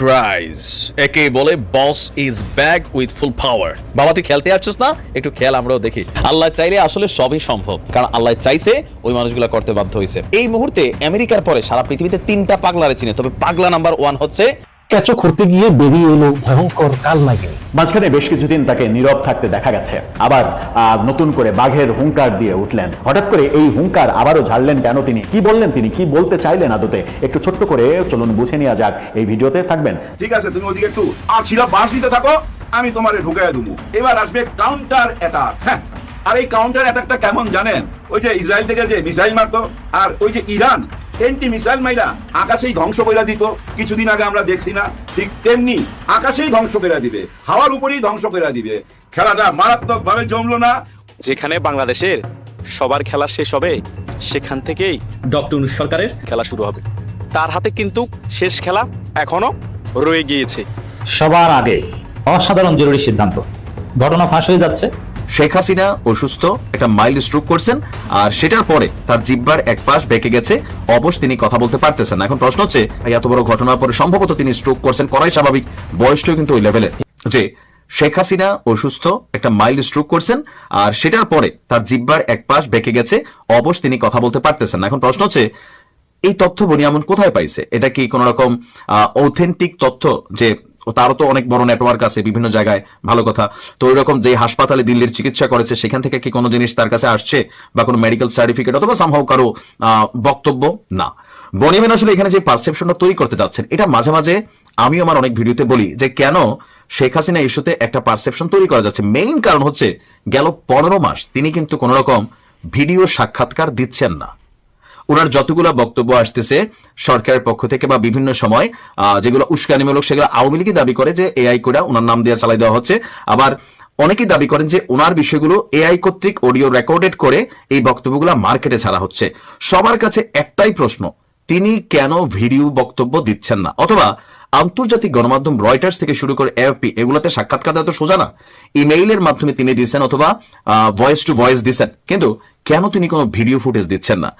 Surprise একে বলে boss is back with full power বাবা, তুই খেলতে আসছিস না? একটু খেল, আমরাও দেখি। আল্লাহ চাইলে আসলে সবই সম্ভব। কারণ আল্লাহ চাইছে ওই মানুষগুলো করতে বাধ্য হয়েছে এই মুহূর্তে আমেরিকার পরে সারা পৃথিবীতে তিনটা পাগলারে চিনে, তবে পাগলা নাম্বার ওয়ান হচ্ছে কেঁচো খুঁড়তে গিয়ে বেরিয়ে এলো ভয়ঙ্কর কাল নাগিনী। মাঝখানে বেশ কিছুদিন তাকে নীরব থাকতে দেখা গেছে। আবার নতুন করে বাঘের হুঙ্কার দিয়ে উঠলেন। হঠাৎ করে এই হুঙ্কার আবারও ঝাড়লেন কেন তিনি? কি বললেন তিনি? কি বলতে চাইলেন আদতে? একটু ছোট্ট করে চলুন বুঝে নেওয়া যাক। এই ভিডিওতে থাকবেন। ঠিক আছে তুমি ওদিকে একটু আর ছিলা বাস দিতে থাকো আমি তোমারে ঢুকাই দেবো। এবার আসবে কাউন্টার অ্যাটাক হ্যাঁ আর এই কাউন্টার অ্যাটাকটা কেমন জানেন? ওই যে ইসরায়েল থেকে যে মিসাইল মারতো আর ওই যে ইরান এন্টি মিসাইল মাইরা আকাশেই ধ্বংস করে দিত। কিছুদিন আগে আমরা দেখছি না ঠিক তেমনি আকাশেই ধ্বংস করে দিবে হাওয়ার উপরেই ধ্বংস করে দিবে। খেলাটা মারাত্মক ভাবে জমলো না। যেখানে বাংলাদেশের সবার খেলা শেষ হবে সেখান থেকেই ডক্টর সরকারের খেলা শুরু হবে। তার হাতে কিন্তু শেষ খেলা এখনও রয়ে গিয়েছে। সবার আগে অসাধারণ জরুরি সিদ্ধান্ত। ঘটনা ফাঁস হয়ে যাচ্ছে। শেখ হাসিনা অসুস্থ, একটা মাইল্ড স্ট্রোক করছেন, আর সেটার পরে তার জিব্বার এক পাশ বেঁকে গেছে, অবশ তিনি কথা বলতে পারতেছেন। এখন প্রশ্ন হচ্ছে এত বড় ঘটনার পরে সম্ভবত তিনি স্ট্রোক করছেন, করাই স্বাভাবিক, বয়সটাও কিন্তু ওই লেভেলে যে শেখ হাসিনা অসুস্থ, একটা মাইল্ড স্ট্রোক করছেন, আর সেটার পরে তার জিব্বার এক পাশ বেঁকে গেছে, অবশ তিনি কথা বলতে পারতেছেন। এখন প্রশ্ন হচ্ছে, এই তথ্য বনিয়ামন কোথায় পাইছে এটা কি কোন রকম অথেন্টিক তথ্য যে ও তারও তো অনেক বড় নেটওয়ার্ক আছে, বিভিন্ন জায়গায়, ভালো কথা। তো ওই রকম যে হাসপাতালে দিল্লির চিকিৎসা করেছে, সেখান থেকে কি কোনো জিনিস তার কাছে আসছে? বা কোনো মেডিকেল সার্টিফিকেট অথবা সামহাও কারও বক্তব্য? না। বনিয়ামিন আসলে এখানে যে পারসেপশনটা তৈরি করতে যাচ্ছেন, এটা মাঝে মাঝে আমি আমার অনেক ভিডিওতে বলি যে কেন শেখ হাসিনা ইস্যুতে একটা পারসেপশন তৈরি করা যাচ্ছে। মেইন কারণ হচ্ছে গেল পনেরো মাস তিনি কিন্তু কোন রকম ভিডিও সাক্ষাৎকার দিচ্ছেন না। ওনার যতগুলো বক্তব্য আসতেছে সরকারের পক্ষ থেকে বা বিভিন্ন সময় যেগুলো উস্কানিমূলক, সেগুলো আওয়ামী লীগই দাবি করে যে এআই করে ওনার নাম দিয়ে চালাই দেওয়া হচ্ছে। আবার অনেকেই দাবি করেন যে ওনার বিষয়গুলো এআই কর্তৃক অডিও রেকর্ডেড করে এই বক্তব্যগুলো মার্কেটে ছাড়া হচ্ছে। সবার কাছে একটাই প্রশ্ন, তিনি কেন ভিডিও বক্তব্য দিচ্ছেন না? অথবা আন্তর্জাতিক গণমাধ্যম রয়টার্স থেকে শুরু করে এএফপি এগুলোতে সাক্ষাৎকার দেওয়া তো সোজা না। ইমেইলের মাধ্যমে তিনি দিচ্ছেন অথবা ভয়েস টু ভয়েস দিচ্ছেন কিন্তু কেন তিনি কোনো ভিডিও ফুটেজ দিচ্ছেন না?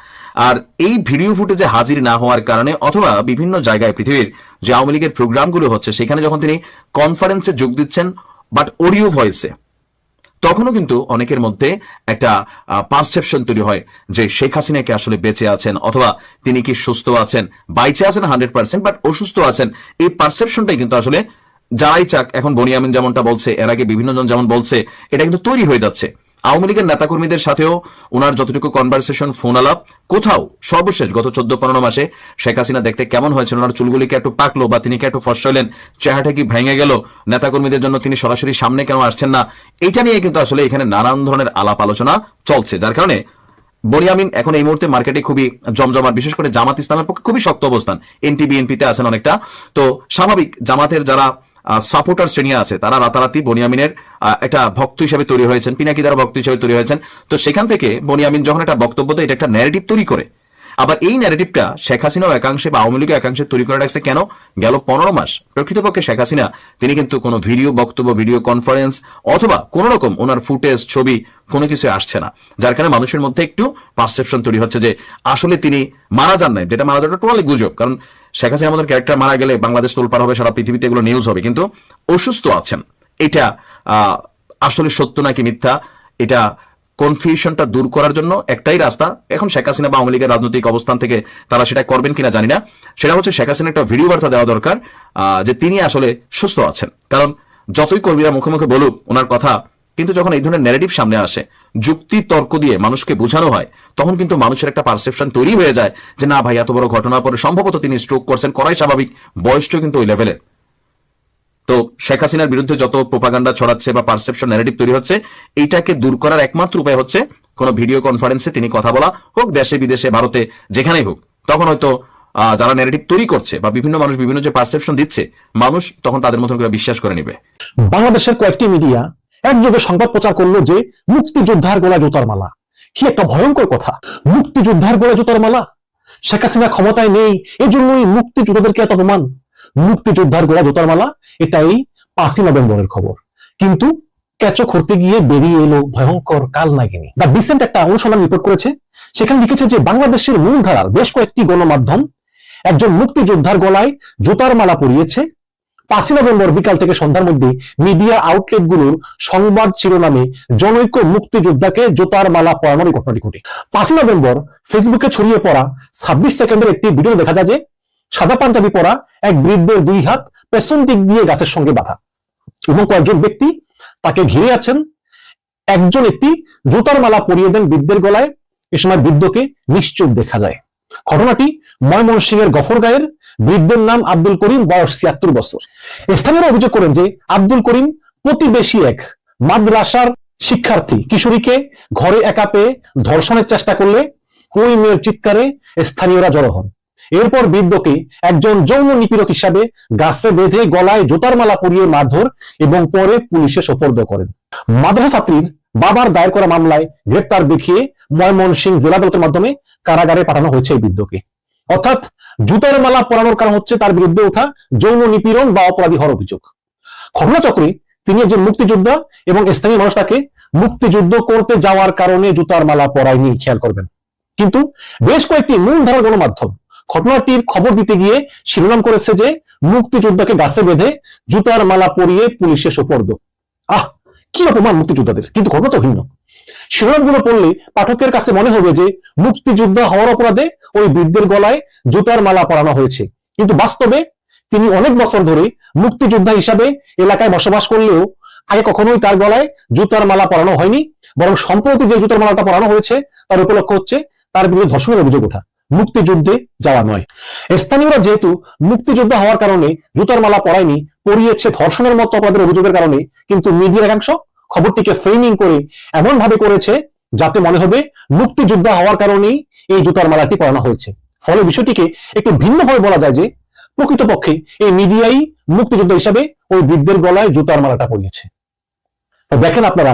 আর এই ভিডিও ফুটেজে হাজির না হওয়ার কারণে অথবা বিভিন্ন জায়গায় পৃথিবীর যে আওয়ামী লীগের প্রোগ্রামগুলো হচ্ছে, সেখানে যখন তিনি কনফারেন্সে যোগ দিচ্ছেন বাট অডিও ভয়েসে তখনও কিন্তু অনেকের মধ্যে একটা পারসেপশন তৈরি হয় যে শেখ হাসিনা কি আসলে বেঁচে আছেন অথবা তিনি কি সুস্থ আছেন, বাইচে আছেন হান্ড্রেড পার্সেন্ট বাট অসুস্থ আছেন। এই পারসেপশনটাই কিন্তু আসলে যারাই চাক, এখন বনিয়ামিন যেমনটা বলছে, এর আগে বিভিন্ন জন যেমন বলছে, এটা কিন্তু তৈরি হয়ে যাচ্ছে। আওয়ামী লীগের নেতাকর্মীদের সাথেও ওনার যতটুকু কনভারসেশন ফোন আলাপ, কোথাও সর্বশেষ গত চোদ্দ পনেরো মাসে শেখ হাসিনা দেখতে কেমন হয়েছিল ওনার চুলগুলিকে একটু পাকলো বা তিনি কি একটু ফসা হলেন চেহারাটা কি ভেঙে গেল? নেতাকর্মীদের জন্য তিনি সরাসরি সামনে কেন আসছেন না? এটা নিয়ে কিন্তু আসলে এখানে নানান ধরনের আলাপ আলোচনা চলছে, যার কারণে বনিয়ামিন এখন এই মুহূর্তে মার্কেটে খুবই জমজমাট, বিশেষ করে জামাত ইসলামের পক্ষে খুবই শক্ত অবস্থান। এনটি বিএনপিতে আছেন অনেকটা। তো স্বাভাবিক জামাতের যারা সাপোর্টার শ্রেণি আছে। তারা রাতারাতি বনিয়ামিনের একটা ভক্ত হিসেবে তৈরি হয়েছেন, পিনাকি দ্বারা ভক্ত হিসেবে তৈরি হয়েছেন। তো সেখান থেকে বনিয়ামিন যখন একটা বক্তব্য দেয় এটা একটা ন্যারেটিভ তৈরি করে আবার এই ন্যারেটিভটা শেখ হাসিনাও একাংশে বা আওয়ামী লীগও একাংশে তৈরি করে রাখছে কেন? গেল পনেরো মাস প্রকৃতপক্ষে শেখ হাসিনা, তিনি কিন্তু কোনো ভিডিও বক্তব্য, ভিডিও কনফারেন্স অথবা কোন রকম ওনার ফুটেজ, ছবি কোনো কিছু আসছে না। যার কারণে মানুষের মধ্যে একটু পারসেপশন তৈরি হচ্ছে যে আসলে তিনি মারা যান নাই। যেটা মারা যাওয়াটা টোটালি গুজব। কারণ শেখ হাসিনা আমাদের ক্যারেক্টার মারা গেলে বাংলাদেশ তোলপার হবে, সারা পৃথিবীতে এগুলো নিউজ হবে। কিন্তু অসুস্থ আছেন। এটা আসলে সত্য নাকি মিথ্যা? এটা কনফিউশনটা দূর করার জন্য একটাই রাস্তা। এখন শেখ হাসিনা বা আওয়ামী লীগের রাজনৈতিক অবস্থান থেকে তারা সেটা করবেন কিনা জানি না। সেটা হচ্ছে শেখ হাসিনা একটা ভিডিও বার্তা দেওয়া দরকার যে তিনি আসলে সুস্থ আছেন। কারণ যতই কর্মীরা মুখে মুখে বলুক ওনার কথা, কিন্তু যখন এই ধরনের ন্যারেটিভ সামনে আসে, যুক্তি তর্ক দিয়ে মানুষকে বোঝানো হয়, তখন কিন্তু মানুষের একটা পারসেপশন তৈরি হয়ে যায় যে না ভাই, এত বড় ঘটনার পরে সম্ভবত তিনি স্ট্রোক করছেন। করাই স্বাভাবিক, বয়সটাও কিন্তু ওই লেভেলের তো শেখ হাসিনার বিরুদ্ধে যত প্রোপাগান্ডা ছড়াচ্ছে বা পারসেপশন ন্যারেটিভ তৈরি হচ্ছে, এইটাকে দূর করার একমাত্র উপায় হচ্ছে কোনো ভিডিও কনফারেন্সে তিনি কথা বলা হোক, দেশে, বিদেশে, ভারতে, যেখানেই হোক। তখন হয়তো যারা ন্যারেটিভ তৈরি করছে বা বিভিন্ন মানুষ বিভিন্ন যে পারসেপশন দিচ্ছে, মানুষ তখন তাদের মতন করে বিশ্বাস করে নিবে। বাংলাদেশের কয়েকটি মিডিয়া একযোগে সংবাদ প্রচার করল যে মুক্তিযোদ্ধার গোলা জুতার মালা। কি একটা ভয়ঙ্কর কথা। মুক্তিযোদ্ধার গোলা জুতার মালা? শেখ হাসিনা ক্ষমতায় নেই, এজন্যই মুক্তিযোদ্ধাদেরকে এত অপমান। মুক্তিযোদ্ধার গোলা জুতার মালা, এটাই পাঁচই নভেম্বরের খবর। কিন্তু কেঁচো খুঁড়তে গিয়ে বেরিয়ে এলো ভয়ঙ্কর কাল নাগিনী দ্য ডিসেন্ট একটা অনুসন্ধান রিপোর্ট করেছে, সেখানে লিখেছে যে বাংলাদেশের মূলধারার বেশ কয়েকটি গণমাধ্যম একজন মুক্তিযোদ্ধার গলায় জুতার মালা পরিয়েছে। পাঁচই নভেম্বর বিকাল থেকে সন্ধ্যার মধ্যে মিডিয়া আউটলেটগুলোর সংবাদ শিরোনামে জনৈক মুক্তিযোদ্ধাকে জোতার মালা পরানোর ঘটনাটি ঘটে। পাঁচই নভেম্বর ফেসবুকে ছড়িয়ে পড়া ছাব্বিশ সেকেন্ডের একটি ভিডিও দেখা যায় যে সাদা পাঞ্জাবি পরা এক বৃদ্ধের দুই হাত পেছন দিক দিয়ে গাছের সঙ্গে বাঁধা। এবং কয়েকজন ব্যক্তি তাকে ঘিরে আছেন। একজন একটি জুতার মালা পরিয়ে দেন বৃদ্ধের গলায়। এ সময় বৃদ্ধকে নিশ্চুপ দেখা যায়। ঘটনাটি ময়মনসিংহের গফরগাঁয়ের বৃদ্ধের নাম আব্দুল করিম, বয়স ছিয়াত্তর বছর। স্থানীয়রা অভিযোগ করেন যে আব্দুল করিম প্রতিবেশী এক মাদ্রাসার শিক্ষার্থী। কিশোরীকে ঘরে একা পেয়ে ধর্ষণের চেষ্টা করলে ওই মেয়ের চিৎকারে স্থানীয়রা জড়ো হন। এরপর বৃদ্ধকে একজন যৌন নিপীড়ক হিসাবে গাছে বেঁধে গলায় জুতার মালা পরিয়ে মারধর এবং পরে পুলিশে সোপর্দ করেন। মাদ্রাসা ছাত্রীর বাবার দায়ের করা মামলায় গ্রেপ্তার দেখিয়ে ময়মনসিংহ জেলা আদালতের মাধ্যমে কারাগারে পাঠানো হয়েছে এই বৃদ্ধকে। অর্থাৎ জুতার মালা পরানোর কারণ হচ্ছে তার বিরুদ্ধে ওঠা যৌন নিপীড়ন বা অপরাধী হওয়ার অভিযোগ। ঘটনাচক্রে তিনি একজন মুক্তিযোদ্ধা এবং স্থানীয় মানুষ তাকে মুক্তিযুদ্ধ করতে যাওয়ার কারণে জুতার মালা পরায়নি, খেয়াল করবেন। কিন্তু বেশ কয়েকটি মূল ধারা গণমাধ্যম ঘটনাটির খবর দিতে গিয়ে শিরোনাম করেছে যে, মুক্তিযোদ্ধাকে গাছে বেঁধে জুতার মালা পরিয়ে পুলিশে সোপর্দ। আহ, কি অপমান মুক্তিযোদ্ধাদের, কিন্তু ঘটনা তো ভিন্ন শিরোনামগুলো পড়লে পাঠকের কাছে মনে হবে যে, মুক্তিযোদ্ধা হওয়ার অপরাধে ওই বৃদ্ধের গলায় জুতার মালা পরানো হয়েছে। কিন্তু বাস্তবে তিনি অনেক বছর ধরে মুক্তিযোদ্ধা হিসাবে এলাকায় বসবাস করলেও আগে কখনোই তার গলায় জুতার মালা পরানো হয়নি, বরং সম্প্রতি যে জুতার মালাটা পরানো হয়েছে, তার উপলক্ষ হচ্ছে তার বিরুদ্ধে ধর্ষণের অভিযোগ ওঠা। মুক্তিযুদ্ধে যাওয়া নয়। স্থানীয়রা যেহেতু মুক্তিযোদ্ধা হওয়ার কারণে জুতার মালা পরায়নি, পরিয়েছে ধর্ষণের মতো অপরাধের অভিযোগের কারণে, কিন্তু মিডিয়ার একাংশ খবরটিকে ফ্রেমিং করে এমন ভাবে করেছে যাতে মনে হবে মুক্তিযোদ্ধা হওয়ার কারণেই এই জুতার মালাটি পরানো হয়েছে। ফলে বিষয়টিকে একটু ভিন্নভাবে বলা যায় যে, প্রকৃতপক্ষে এই মিডিয়াই মুক্তিযোদ্ধা হিসাবে ওই বৃদ্ধের গলায় জুতার মালাটা পরিয়েছে। দেখেন আপনারা,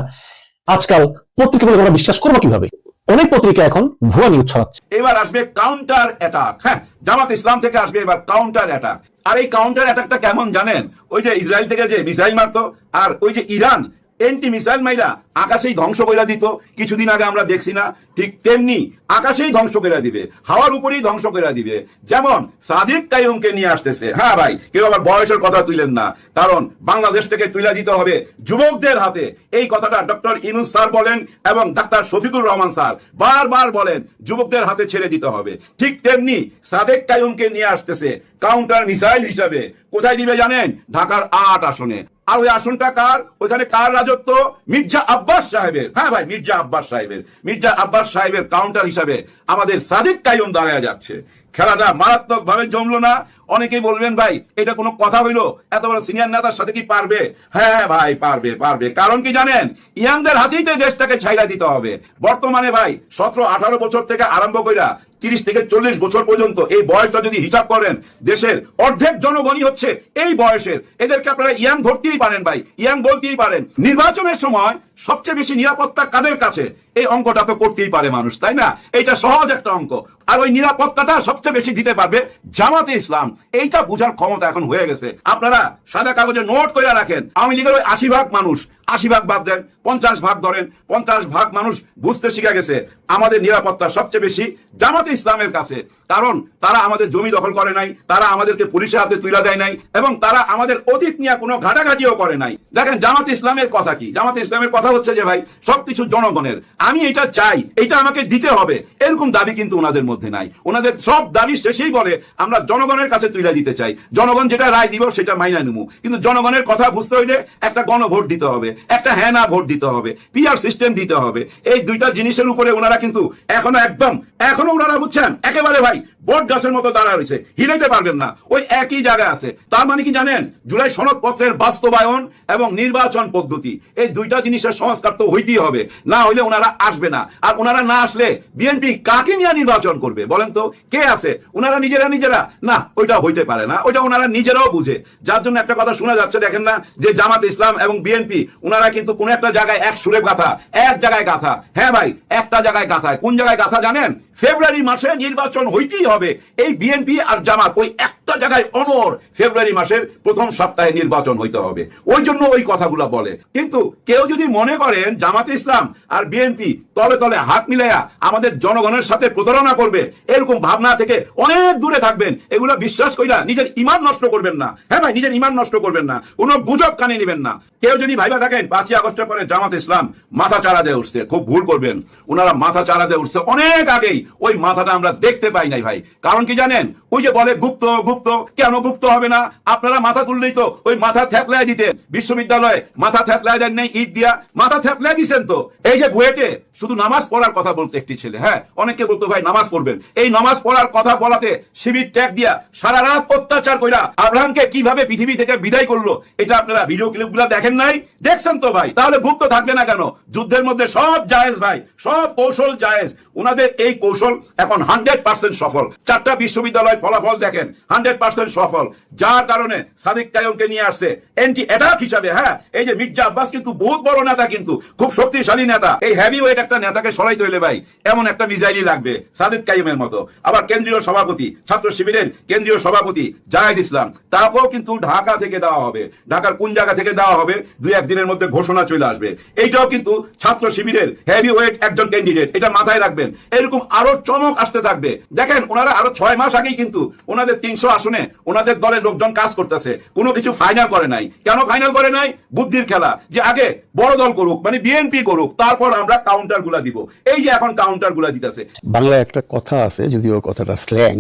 আজকাল পত্রিকা বলে, আমরা বিশ্বাস করব কীভাবে? অনেক পত্রিকা এখন ভুয়া নিউজ ছড়াচ্ছে। এবার আসবে কাউন্টার অ্যাটাক হ্যাঁ জামাত ইসলাম থেকে আসবে এবার কাউন্টার অ্যাটাক আর এই কাউন্টার অ্যাটাকটা কেমন জানেন? ওই যে ইসরায়েল থেকে যে মিসাইল মারতো, আর ওই যে ইরান এন্টি মিসাইল মাইরা আকাশেই ধ্বংস করে দিত। কিছুদিন আগে আমরা দেখছি না, ঠিক তেমনি আকাশেই ধ্বংস করে দিবে, হাওয়ার উপরেই ধ্বংস করে দিবে। যেমন সাদিক কাইমকে নিয়ে আসতেছে। হ্যাঁ ভাই, কেউ আবার বয়সের কথা তুইলেন না, কারণ বাংলাদেশ থেকে তুলে দিতে হবে যুবকদের হাতে। এই কথাটা ডক্টর ইনুস স্যার বলেন এবং ডাক্তার শফিকুর রহমান স্যার বারবার বলেন, যুবকদের হাতে ছেড়ে দিতে হবে। ঠিক তেমনি সাদেক কাইমকে নিয়ে আসতেছে কাউন্টার মিসাইল হিসাবে। কোথায় দিবে জানেন? ঢাকার আট আসনে। আর ওই আসনটা কার? ওইখানে কার রাজত্ব? মির্জা আব্বাস সাহেবের। হ্যাঁ ভাই, মির্জা আব্বাস সাহেবের। মির্জা আব্বাস সাহেবের কাউন্টার হিসাবে আমাদের সাদিক কাইম দাঁড়ায় যাচ্ছে। খেলাটা মারাত্মক ভাবে জমলো না। অনেকেই বলবেন, ভাই, এটা কোনো কথা হইল? এত বড় সিনিয়র নেতার সাথে কি পারবে? হ্যাঁ ভাই, পারবে পারবে। কারণ কি জানেন? ইয়াংদের হাতেই তো দেশটাকে ছাইরা দিতে হবে। বর্তমানে, ভাই, সতেরো, আঠারো বছর থেকে আরম্ভ কইরা তিরিশ থেকে চল্লিশ বছর পর্যন্ত এই বয়সটা যদি হিসাব করেন, দেশের অর্ধেক জনগণই হচ্ছে এই বয়সের। এদেরকে আপনারা ইয়াং ধরতেই পারেন, ভাই, ইয়াং বলতেই পারেন। নির্বাচনের সময় সবচেয়ে বেশি নিরাপত্তা কাদের কাছে? এই অঙ্কটা তো করতেই পারে মানুষ, তাই না? এটা সহজ একটা অঙ্ক। আর ওই নিরাপত্তাটা সবচেয়ে বেশি দিতে পারবে জামাতে ইসলাম। এইটা বোঝার ক্ষমতা এখন হয়ে গেছে। আপনারা সাদা কাগজে নোট করে রাখেন। আওয়ামী লীগের ওই আশি ভাগ মানুষ আশি ভাগ বাদ দেন, পঞ্চাশ ভাগ ধরেন, পঞ্চাশ ভাগ মানুষ বুঝতে শিখে গেছে আমাদের নিরাপত্তা সবচেয়ে বেশি জামাতে ইসলামের কাছে। কারণ তারা আমাদের জমি দখল করে নাই, তারা আমাদেরকে পুলিশের হাতে তুলে দেয় নাই, এবং তারা আমাদের অতীত নিয়ে কোনো ঘাটাঘাটিও করে নাই। দেখেন, জামাতে ইসলামের কথা কি? জামাতে ইসলামের কথা হচ্ছে যে, ভাই, সবকিছু জনগণের। আমি এটা চাই, এটা আমাকে দিতে হবে। এরকম দাবি কিন্তু ওনাদের মধ্যে নাই। ওনাদের সব দাবি শেষেই বলে, আমরা জনগণের কাছে তুলে দিতে চাই। জনগণ যেটা রায় দিব, সেটা মাইনা নেব কিন্তু জনগণের কথা বুঝতে হইলে একটা গণভোট দিতে হবে। একটা হ্যাঁ না ভোট দিতে হবে পিআর সিস্টেম দিতে হবে। এই দুইটা জিনিসের উপরে ওনারা কিন্তু এখনও একদম, এখনও ওনারা বুঝছেন? একেবারে ভাই বট গাছের মতো দাঁড়া রয়েছে। হিলাইতে পারবেন না। ওই একই জায়গায় আছে। তার মানে কি জানেন? জুলাই সনদ পত্রের বাস্তবায়ন এবং নির্বাচন পদ্ধতি। এই দুইটা জিনিসের সংস্কার তো হইতেই হবে। না হইলে ওনারা আসবে না। আর ওনারা না আসলে বিএনপি কাকে নিয়ে নির্বাচন করবে বলেন তো? কে আছে? ওনারা নিজেরা নিজেরা। না, ওইটা হইতে পারে না। ওইটা ওনারা নিজেরাও বুঝে। যার জন্য একটা কথা শোনা যাচ্ছে, দেখেন না, যে জামাত ইসলাম এবং বিএনপি, ওনারা কিন্তু কোন একটা জায়গায় এক সুরে গাথা, এক জায়গায় গাথা। হ্যাঁ ভাই, একটা জায়গায় গাথায়। কোন জায়গায় গাথা জানেন? ফেব্রুয়ারি মাসে নির্বাচন হইতেই হবে। এই বিএনপি আর জামাত ওই একটা একটা জায়গায় অনর ফেব্রুয়ারি মাসের প্রথম সপ্তাহে নির্বাচন হইতে হবে। ওই জন্য ওই কথাগুলো বলে। কিন্তু কেউ যদি মনে করেন জামাতে ইসলাম আর বিএনপি তলে তলে হাত মিলাইয়া আমাদের জনগণের সাথে প্রতারণা করবে, এরকম ভাবনা থেকে অনেক দূরে থাকবেন, এগুলো বিশ্বাস কইরা নিজের ইমান নষ্ট করবেন না। হ্যাঁ ভাই, নিজের ইমান নষ্ট করবেন না, কোনো গুজব কানে নেবেন না। কেউ যদি ভাইবা থাকেন, পাঁচই আগস্টের পরে জামাত ইসলাম মাথা চারা দিয়ে উঠছে, খুব ভুল করবেন। ওনারা মাথা চারা দিয়ে উঠছে অনেক আগেই, ওই মাথাটা আমরা দেখতে পাই নাই ভাই। কারণ কি জানেন? ওই যে বলে গুপ্ত গুপ্ত কেন গুপ্ত হবে না? আপনারা মাথা তুললেই তো ওই মাথা থ্যাপলায় দিতেন। বিশ্ববিদ্যালয়ে, মাথা থ্যাপলায় দেন নেই ইট দিয়া। মাথা থ্যাপলায় দিছেন তো। এই যে বুয়েটে, শুধু নামাজ পড়ার কথা বলতে একটি ছেলে হ্যাঁ? অনেকে বলতো, ভাই, নামাজ পড়বেন। এই নামাজ পড়ার কথা বলাতে শিবির ট্যাগ দিয়া সারা রাত অত্যাচার কইরা আব্রাহামকে কীভাবে পৃথিবী থেকে বিদায় করল, এটা আপনারা ভিডিও ক্লিপগুলা দেখেন নাই? দেখছেন তো, ভাই? তাহলে গুপ্ত থাকবে না কেন? যুদ্ধের মধ্যে সব জায়েজ, ভাই। সব কৌশল জায়েজ। ওনাদের এই কৌশল এখন হান্ড্রেড পার্সেন্ট সফল। চারটা বিশ্ববিদ্যালয় ফলাফল দেখেন। হান্ড্রেড পার্সেন্ট সফল। যার কারণে সাদিক কায়মকে নিয়ে আসছে এন্টি অ্যাটাক হিসাবে হ্যাঁ? এই যে মির্জা আব্বাস কিন্তু বহুত বড় নেতা কিন্তু, খুব শক্তিশালী নেতা। এই হেভি ওয়েট একটা নেতাকে সরাই তৈলে ভাই, এমন একটা মিজাইলই লাগবে সাদিক কাইমের মতো। আবার কেন্দ্রীয় সভাপতি, ছাত্র শিবিরের কেন্দ্রীয় সভাপতি জাহেদ ইসলাম, তাকেও কিন্তু ঢাকা থেকে দেওয়া হবে। ঢাকার কোন জায়গা থেকে দেওয়া হবে, দুই একদিনের মধ্যে ঘোষণা চলে আসবে। এইটাও কিন্তু ছাত্র শিবিরের হেভি ওয়েট একজন ক্যান্ডিডেট এটা মাথায় রাখবেন। এরকম আরও চমক আসতে থাকবে। দেখেন, ওনারা আরও ছয় মাস আগেই কিন্তু ওনাদের তিনশো আসনে ওনাদের দলের লোকজন কাজ করতেছে। কোনো কিছু ফাইনাল করে নাই। কেন ফাইনাল করে নাই? বুদ্ধির খেলা। যে আগে বড় দল করুক মানে বিএনপি করুক, তারপর আমরা কাউন্টারগুলা দিব। এই যে এখন কাউন্টারগুলা দিতেছে। বাংলায় একটা কথা আছে, যদিও কথাটা স্ল্যাং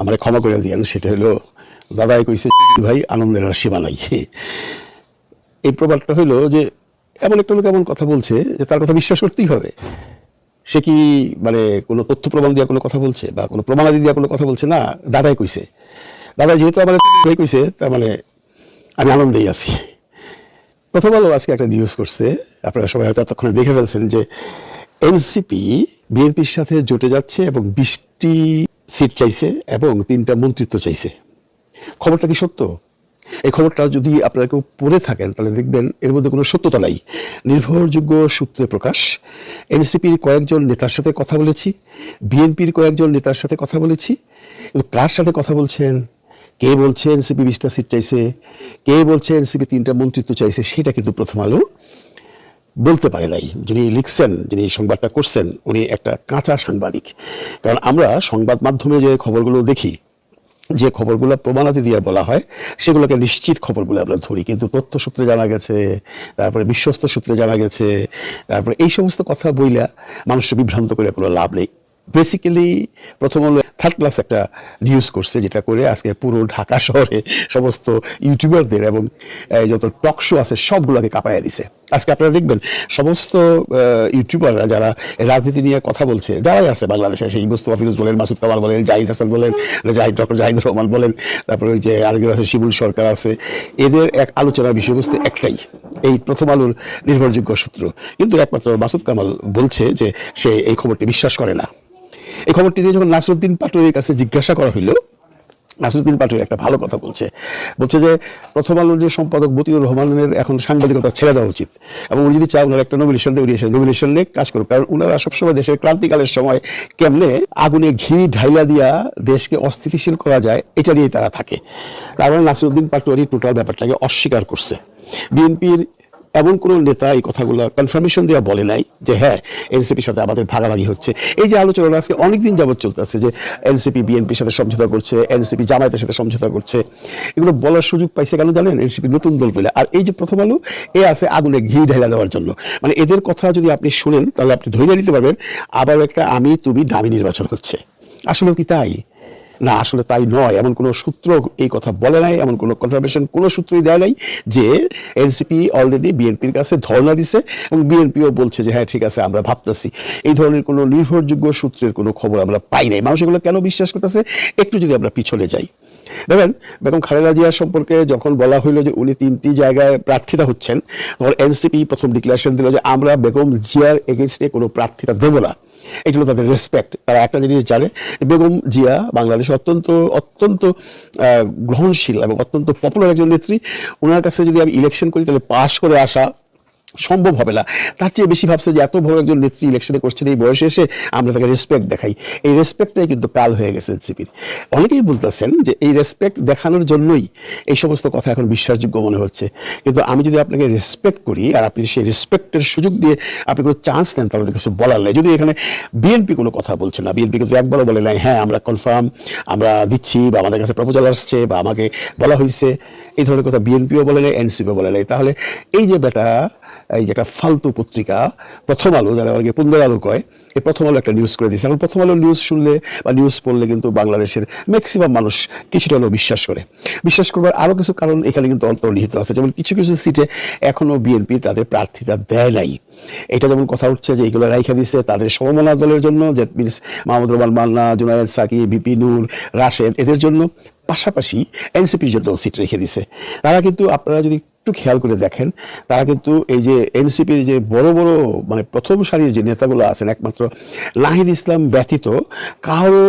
আমার ক্ষমা করে দিয়েন, সেটা হলো, দাদাই কইছে ভাই, আনন্দের আর সীমা নাই এই প্রবাদটা হইল যে, এমন একটা লোক এমন কথা বলছে যে তার কথা বিশ্বাস করতেই হবে। সে কি মানে কোনো তথ্য প্রমাণ দিয়ে কোনো কথা বলছে বা কোনো প্রমাণাদি দিয়ে কোনো কথা বলছে? না, দাদাই কইছে। দাদা, যেহেতু আমার ভাই কইছে তার মানে আমি আনন্দেই আছি। প্রথম আলো আজকে একটা নিউজ করছে, আপনারা সবাই হয়তো এতক্ষণে দেখে ফেলছেন যে এনসিপি বিএনপির সাথে জোটে যাচ্ছে এবং বিশটি সিট চাইছে এবং তিনটা মন্ত্রিত্ব চাইছে। খবরটা কি সত্য? এই খবরটা যদি আপনারা কেউ পড়ে থাকেন, তাহলে দেখবেন এর মধ্যে কোনো সত্যতা নাই। নির্ভরযোগ্য সূত্রে প্রকাশ এনসিপির কয়েকজন নেতার সাথে কথা বলেছি বিএনপির কয়েকজন নেতার সাথে কথা বলেছি কিন্তু কার সাথে কথা বলছেন? কে বলছে এনসিপি বিশটা সিট চাইছে? কে বলছে এনসিপি তিনটা মন্ত্রিত্ব চাইছে? সেটা কিন্তু প্রথম আলো বলতে পারে নাই। যিনি লিখছেন, যিনি সংবাদটা করছেন, উনি একটা কাঁচা সাংবাদিক। কারণ আমরা সংবাদ মাধ্যমে যে খবরগুলো দেখি, যে খবরগুলো প্রমাণাদি দিয়ে বলা হয়, সেগুলোকে নিশ্চিত খবরগুলো আমরা ধরি। কিন্তু তথ্য সূত্রে জানা গেছে, তারপরে বিশ্বস্ত সূত্রে জানা গেছে, তারপরে এই সমস্ত কথা বইলা মানুষকে বিভ্রান্ত করে কোনো লাভ নেই। বেসিক্যালি প্রথম হলো থার্ড ক্লাস একটা নিউজ করছে যেটা করে আজকে পুরো ঢাকা শহরে সমস্ত ইউটিউবারদের এবং যত টক শো আছে সবগুলোকে কাঁপাইয়া দিছে। আজকে আপনারা দেখবেন সমস্ত ইউটিউবাররা যারা রাজনীতি নিয়ে কথা বলছে, যারাই আছে বাংলাদেশে, সেই বস্তু অফিস বলেন, মাসুদ কামাল বলেন, জাহিদ হাসান বলেন, জাহিদ, ডক্টর জাহিদুর রহমান বলেন, তারপরে ওই যে আরেকজন আছে শিবুল সরকার আছে, এদের এক আলোচনার বিষয়বস্তু একটাই, এই প্রথম আলোর নির্ভরযোগ্য সূত্র। কিন্তু একমাত্র মাসুদ কামাল বলছে যে সে এই খবরটি বিশ্বাস করে না। এই খবরটি নিয়ে যখন নাসরুদ্দিন পাটোয়ারির কাছে জিজ্ঞাসা করা হইল, নাসরুদ্দিন পাটোয়ারি একটা ভালো কথা বলছে। বলছে যে, প্রথম আলোর যে সম্পাদক মতিউর রহমানের এখন সাংবাদিকতা ছেড়ে দেওয়া উচিত এবং উনি যদি চায় ওনার একটা নমিনেশন দিয়ে, উনি নমিনেশন নিয়ে কাজ করুক। কারণ ওনারা সবসময় দেশের ক্রান্তিকালের সময় কেমনে আগুনে ঘি ঢাইলা দিয়া দেশকে অস্থিতিশীল করা যায়, এটা নিয়েই তারা থাকে। তার মানে নাসরুদ্দিন পাটোয়ারি টোটাল ব্যাপারটাকে অস্বীকার করছে। বিএনপির এমন কোন নেতা এই কথাগুলো কনফার্মেশন দেওয়া বলে নাই যে হ্যাঁ এনসিপির সাথে আমাদের ভাগাভাগি হচ্ছে। এই যে আলোচনা আজকে অনেকদিন যাবত চলতেছে যে এনসিপি বিএনপির সাথে সমঝোতা করছে এনসিপি জামায়াতের সাথে সমঝোতা করছে। এগুলো বলার সুযোগ পাইছে কেন জানেন? এনসিপি নতুন দল বলে। আর এই যে প্রথম আলো, এ আছে আগুনে ঘি ঢেলা দেওয়ার জন্য। মানে এদের কথা যদি আপনি শুনেন, তাহলে আপনি ধৈর্য নিতে পারবেন, আবার একটা আমি, তুমি, দামি নির্বাচন হচ্ছে। আসলেও কি তাই? না, আসলে তাই নয়। এমন কোনো সূত্র এই কথা বলে নাই, এমন কোনো কনফার্মেশন কোনো সূত্রই দেয় নাই যে এনসিপি অলরেডি বিএনপির কাছে ধর্ণা দিছে এবং বিএনপিও বলছে যে হ্যাঁ ঠিক আছে, আমরা ভাবতেছি। এই ধরনের কোনো নির্ভরযোগ্য সূত্রের কোনো খবর আমরা পাই নাই। মানুষ এগুলো কেন বিশ্বাস করতেছে? একটু যদি আমরা পিছনে যাই। দেখেন, বেগম খালেদা জিয়া সম্পর্কে যখন বলা হইল যে, উনি তিনটি জায়গায় প্রার্থিতা হচ্ছেন, তখন এনসিপি প্রথম ডিক্লারেশন দিল যে, আমরা বেগম জিয়ার এগেনস্টে কোনো প্রার্থিতা দেবো না। এটা হলো তাদের রেসপেক্ট তারা একটা জিনিস জানে, বেগম জিয়া বাংলাদেশে অত্যন্ত অত্যন্ত গ্রহণশীল এবং অত্যন্ত পপুলার একজন নেত্রী। ওনার কাছে যদি আমি ইলেকশন করি, তাহলে পাশ করে আসা সম্ভব হবে না। তার চেয়ে বেশি ভাবছে যে এত বড় একজন নেত্রী ইলেকশনে করছেন এই বয়সে এসে আমরা তাকে রেসপেক্ট দেখাই। এই রেসপেক্টটাই কিন্তু কাল হয়ে গেছে এনসিপির অনেকেই বলতেছেন যে এই রেসপেক্ট দেখানোর জন্যই এই সমস্ত কথা এখন বিশ্বাসযোগ্য মনে হচ্ছে। কিন্তু আমি যদি আপনাকে রেসপেক্ট করি আর আপনি সেই রেসপেক্টের সুযোগ দিয়ে আপনি কোনো চান্স নেন, তাহলে কিছু বলার নেই। যদি এখানে বিএনপি কোনো কথা বলছে না বিএনপি কিন্তু একবারও বলে নাই হ্যাঁ আমরা কনফার্ম আমরা দিচ্ছি বা আমাদের কাছে প্রপোজাল আসছে বা আমাকে বলা হয়েছে এই ধরনের কথা বিএনপিও বলে নাই এনসিপিও বলে নাই। তাহলে এই যে বেটা এই যে একটা ফালতু পত্রিকা, প্রথম আলো, যারা অনেকে পনেরো আলো কয়, এই প্রথম আলো একটা নিউজ করে দিয়েছে। এখন প্রথম আলো নিউজ শুনলে বা নিউজ পড়লে কিন্তু বাংলাদেশের ম্যাক্সিমাম মানুষ কিছুটা হলেও বিশ্বাস করে। বিশ্বাস করবার আরও কিছু কারণ এখানে কিন্তু অন্তর্নিহিত আছে। যেমন কিছু কিছু সিটে এখনও বিএনপি তাদের প্রার্থীতা দেয় নাই। এটা যেমন কথা উঠছে যে এইগুলো রাইখা দিচ্ছে তাদের সমমনা দলের জন্য, যে মিনস মাহমুদ রহমান মান্না, জুনায়েদ সাকি বিপি নূর, রাশেদ, এদের জন্য। পাশাপাশি এনসিপির জন্য সিট রেখে দিছে তারা কিন্তু আপনারা যদি একটু খেয়াল করে দেখেন, তারা কিন্তু এই যে এনসিপির যে বড় বড় মানে প্রথম সারির যে নেতাগুলো আছেন, একমাত্র নাহিদ ইসলাম ব্যতীত কারও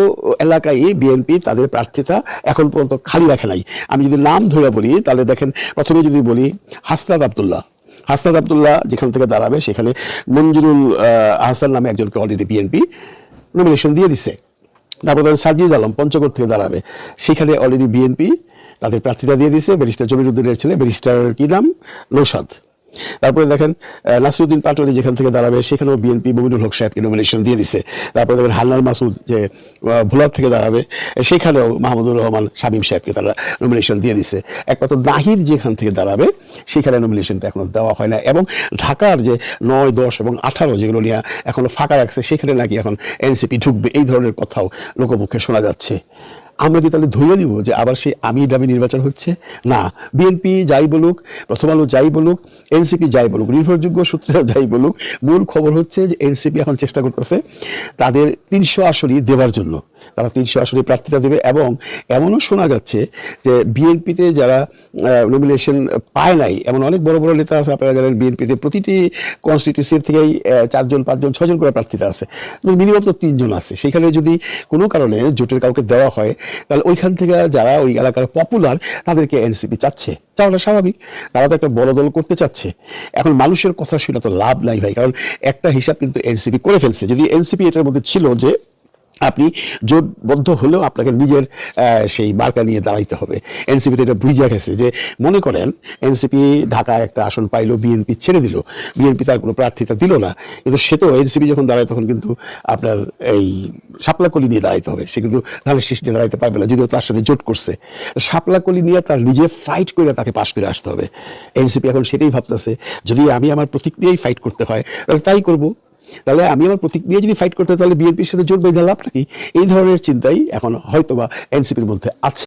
এলাকায় বিএনপি তাদের প্রার্থিতা এখন পর্যন্ত খালি রাখে নাই। আমি যদি নাম ধরে বলি, তাহলে দেখেন প্রথমে যদি বলি হাসনাদ আবদুল্লাহ। হাসনাদ আবদুল্লাহ যেখান থেকে দাঁড়াবে, সেখানে মঞ্জুরুল আহসান নামে একজনকে অলরেডি বিএনপি নমিনেশন দিয়ে দিছে। তারপর ধরেন সার্জিজ আলম পঞ্চগড় থেকে দাঁড়াবে, সেখানে অলরেডি বিএনপি তাদের প্রার্থীতা দিয়ে দিয়েছে, ব্যারিস্টার জমির উদ্দিনের ছেলে, ব্যারিস্টার কি নাম? নৌসাদ তারপরে দেখেন নাসিরুদ্দিন পাটোয়ারি যেখান থেকে দাঁড়াবে, সেখানেও বিএনপি, মমিনুল হক সাহেবকে নমিনেশন দিয়ে দিছে তারপরে দেখেন, হান্নান মাসুদ যে ভোলার থেকে দাঁড়াবে, সেখানেও মাহমুদুর রহমান শামীম সাহেবকে তারা নমিনেশন দিয়ে দিছে একমাত্র নাহিদ যেখান থেকে দাঁড়াবে, সেখানে নমিনেশনটা এখনও দেওয়া হয় না। এবং ঢাকার যে নয়, দশ এবং আঠারো যেগুলো নিয়ে এখনও ফাঁকা রাখছে সেখানে নাকি এখন এনসিপি ঢুকবে, এই ধরনের কথাও লোকমুখে শোনা যাচ্ছে। আমরা কি তাহলে ধরে নিব যে আবার সেই আমি দামি নির্বাচন হচ্ছে? না। বিএনপি যাই বলুক, প্রথম আলো যাই বলুক, এনসিপি যাই বলুক, নির্ভরযোগ্য সূত্রে যাই বলুক, মূল খবর হচ্ছে যে এনসিপি এখন চেষ্টা করতেছে তাদের তিনশো আসনই দেওয়ার জন্য। তারা তিনশো আসনে প্রার্থিতা দেবে এবং এমনও শোনা যাচ্ছে যে বিএনপিতে যারা নমিনেশন পায় নাই, এমন অনেক বড় বড় নেতা আছে, আপনারা জানেন বিএনপিতে প্রতিটি কনস্টিটিউসি থেকেই চারজন, পাঁচজন, ছজন করে প্রার্থীতা আছে। মিনিমাম তো তিনজন আছে। সেখানে যদি কোনো কারণে জোটের কাউকে দেওয়া হয়, তাহলে ওইখান থেকে যারা ওই এলাকার পপুলার তাদেরকে এনসিপি চাচ্ছে। চাওয়াটা স্বাভাবিক। তারা তো একটা বড় দল করতে চাচ্ছে। এখন মানুষের কথা শুনে তো লাভ নাই ভাই, কারণ একটা হিসাব কিন্তু এনসিপি করে ফেলছে। যদি এনসিপি এটার মধ্যে ছিল যে আপনি জোটবদ্ধ হলেও আপনাকে নিজের সেই মার্কা নিয়ে দাঁড়াইতে হবে। এনসিপিতে এটা বুঝিয়া গেছে যে, মনে করেন এনসিপি ঢাকায় একটা আসন পাইলো, বিএনপি ছেড়ে দিল। বিএনপি তার কোনো প্রার্থিতা দিল না। কিন্তু সে তো এনসিপি যখন দাঁড়ায় তখন কিন্তু আপনার এই সাপলাকলি নিয়ে দাঁড়াইতে হবে। সে কিন্তু ধানের শীষ নিয়ে দাঁড়াইতে পারবে না, যদিও তার সাথে জোট করছে। সাপলাকলি নিয়ে তার নিজে ফাইট করে তাকে পাশ করে আসতে হবে। এনসিপি এখন সেটাই ভাবতেছে, যদি আমি আমার প্রতীক নিয়েই ফাইট করতে হয়, তাহলে তাই করব। তাহলে আমি আমার প্রতীক নিয়ে যদি ফাইট করতে তাহলে বিএনপির সাথে জোট বেঁধে লাভ নাকি? এই ধরনের চিন্তাই এখন হয়তোবা এনসিপির মধ্যে আছে।